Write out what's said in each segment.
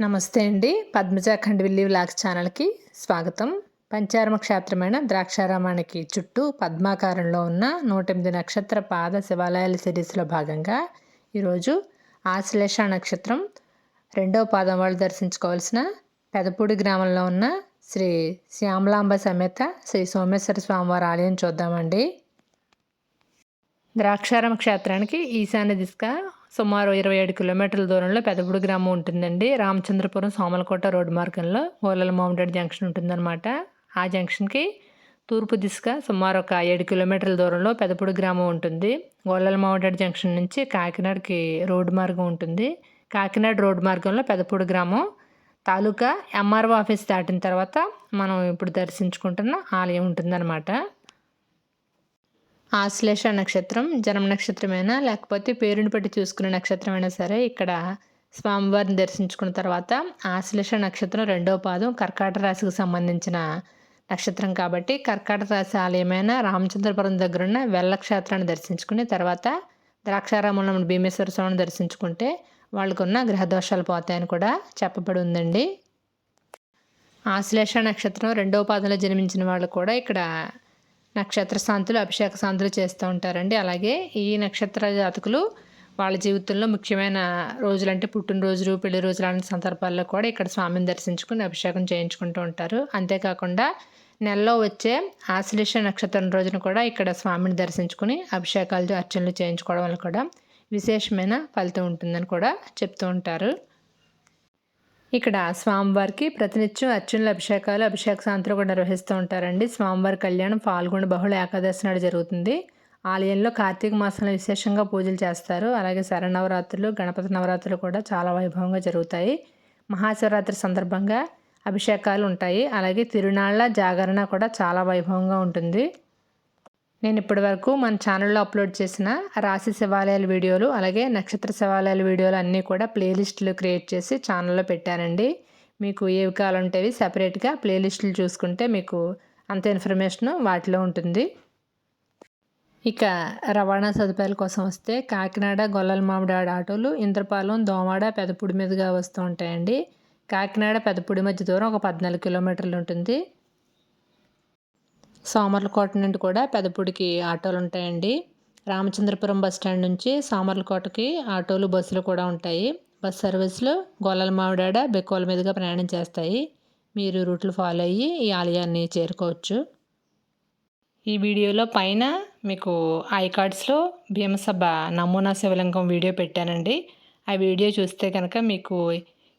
నమస్తే అండి. పద్మజ ఖండవిల్లి వ్లాగ్స్ ఛానల్కి స్వాగతం. పంచారమ క్షేత్రమైన ద్రాక్షారామానికి చుట్టూ పద్మాకారంలో ఉన్న నూట ఎనిమిది నక్షత్ర పాద శివాలయాల సిరీస్లో భాగంగా ఈరోజు ఆశ్లేష నక్షత్రం రెండవ పాదం వాళ్ళు దర్శించుకోవాల్సిన పెదపూడి గ్రామంలో ఉన్న శ్రీ శ్యామలాంబ సమేత శ్రీ సోమేశ్వర స్వామివారి ఆలయం చూద్దామండి. ద్రాక్షారామ క్షేత్రానికి ఈశాన్య దిశగా సుమారు ఇరవై ఏడు కిలోమీటర్ల దూరంలో పెదపుడు గ్రామం ఉంటుందండి. రామచంద్రపురం సోమలకోట రోడ్డు మార్గంలో ఓలల మామిడాడు జంక్షన్ ఉంటుందన్నమాట. ఆ జంక్షన్కి తూర్పు దిశగా సుమారు ఒక ఏడు కిలోమీటర్ల దూరంలో పెదపుడు గ్రామం ఉంటుంది. గోలల మామిడాడు జంక్షన్ నుంచి కాకినాడకి రోడ్డు మార్గం ఉంటుంది. కాకినాడ రోడ్డు మార్గంలో పెదపుడు గ్రామం. తాలూకా ఎంఆర్ఓ ఆఫీస్ దాటిన తర్వాత మనం ఇప్పుడు దర్శించుకుంటున్న ఆలయం ఉంటుందన్నమాట. ఆశ్లేష నక్షత్రం జన్మ నక్షత్రమైనా? లేకపోతే పేరుని బట్టి చూసుకునే నక్షత్రమైనా సరే? ఇక్కడ స్వామివారిని దర్శించుకున్న తర్వాత ఆశ్లేష నక్షత్రం రెండవ పాదం కర్కాట రాశికి సంబంధించిన నక్షత్రం కాబట్టి కర్కాట రాశి ఆలయమైన రామచంద్రపురం దగ్గరున్న వెల్ల క్షేత్రాన్ని దర్శించుకుని తర్వాత ద్రాక్షారామంలో భీమేశ్వర స్వామిని దర్శించుకుంటే వాళ్ళకున్న గ్రహదోషాలు పోతాయని కూడా చెప్పబడి ఉందండి. ఆశ్లేష నక్షత్రం రెండవ పాదంలో జన్మించిన వాళ్ళు కూడా ఇక్కడ నక్షత్ర శాంతులు అభిషేక శాంతులు చేస్తూ ఉంటారండి. అలాగే ఈ నక్షత్ర జాతకులు వాళ్ళ జీవితంలో ముఖ్యమైన రోజులంటే పుట్టినరోజులు పెళ్ళి రోజులు అలాంటి సందర్భాల్లో కూడా ఇక్కడ స్వామిని దర్శించుకుని అభిషేకం చేయించుకుంటూ ఉంటారు. అంతేకాకుండా నెలలో వచ్చే ఆశ్లేష నక్షత్రం రోజున కూడా ఇక్కడ స్వామిని దర్శించుకుని అభిషేకాలు అర్చనలు చేయించుకోవడం వల్ల కూడా విశేషమైన ఫలితం ఉంటుందని కూడా చెప్తూ ఉంటారు. ఇక్కడ స్వామివారికి ప్రతినిత్యం అర్చనలు అభిషేకాలు అభిషేక సాంతులు కూడా నిర్వహిస్తూ ఉంటారండి. స్వామివారి కళ్యాణం పాల్గొండ బహుళ ఏకాదశి నాడు జరుగుతుంది. ఆలయంలో కార్తీక మాసంలో విశేషంగా పూజలు చేస్తారు. అలాగే శరణవరాత్రులు గణపతి నవరాత్రులు కూడా చాలా వైభవంగా జరుగుతాయి. మహాశివరాత్రి సందర్భంగా అభిషేకాలు ఉంటాయి. అలాగే తిరునాళ్ళ జాగరణ కూడా చాలా వైభవంగా ఉంటుంది. నేను ఇప్పటి వరకు మన ఛానల్లో అప్లోడ్ చేసిన రాశి శివాలయాల వీడియోలు అలాగే నక్షత్ర శివాలయాల వీడియోలు అన్నీ కూడా ప్లేలిస్టులు క్రియేట్ చేసి ఛానల్లో పెట్టానండి. మీకు ఏవి కావాలంటే సపరేట్గా ప్లేలిస్టులు చూసుకుంటే మీకు అంత ఇన్ఫర్మేషన్ వాటిలో ఉంటుంది. ఇక రవాణా సదుపాయాల కోసం వస్తే కాకినాడ గొల్లల మామిడాడ ఆటోలు ఇంద్రపాలెం దోమాడ పెదపూడి మీదుగా వస్తూ ఉంటాయండి. కాకినాడ పెదపుడి మధ్య దూరం ఒక పద్నాలుగు కిలోమీటర్లు ఉంటుంది. సోమర్లకోట నుండి కూడా పెదపూడికి ఆటోలు ఉంటాయండి. రామచంద్రపురం బస్ స్టాండ్ నుంచి సోమర్లకోటకి ఆటోలు బస్సులు కూడా ఉంటాయి. బస్ సర్వీసులు గొల్లల మామిడాడ బెక్కోల మీదుగా ప్రయాణం చేస్తాయి. మీరు రూట్లు ఫాలో అయ్యి ఈ ఆలయాన్ని చేరుకోవచ్చు. ఈ వీడియోలో పైన మీకు ఐ కార్డ్స్లో భీమసభ నమూనా శివలింగం వీడియో పెట్టానండి. ఆ వీడియో చూస్తే కనుక మీకు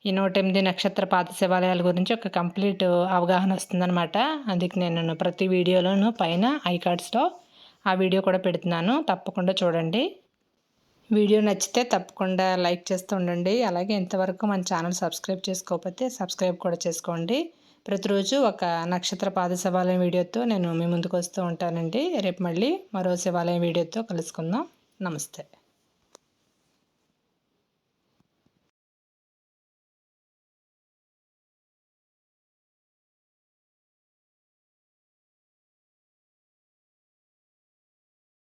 ఈ నూట ఎనిమిది నక్షత్ర పాత శివాలయాల గురించి ఒక కంప్లీట్ అవగాహన వస్తుందన్నమాట. అందుకే నేను ప్రతి వీడియోలోనూ పైన ఐ కార్డ్స్లో ఆ వీడియో కూడా పెడుతున్నాను. తప్పకుండా చూడండి. వీడియో నచ్చితే తప్పకుండా లైక్ చేస్తూ ఉండండి. అలాగే ఇంతవరకు మన ఛానల్ సబ్స్క్రైబ్ చేసుకోకపోతే సబ్స్క్రైబ్ కూడా చేసుకోండి. ప్రతిరోజు ఒక నక్షత్ర పాద శివాలయం వీడియోతో నేను మీ ముందుకు వస్తూ ఉంటానండి. రేపు మళ్ళీ మరో శివాలయం వీడియోతో కలుసుకుందాం. నమస్తే.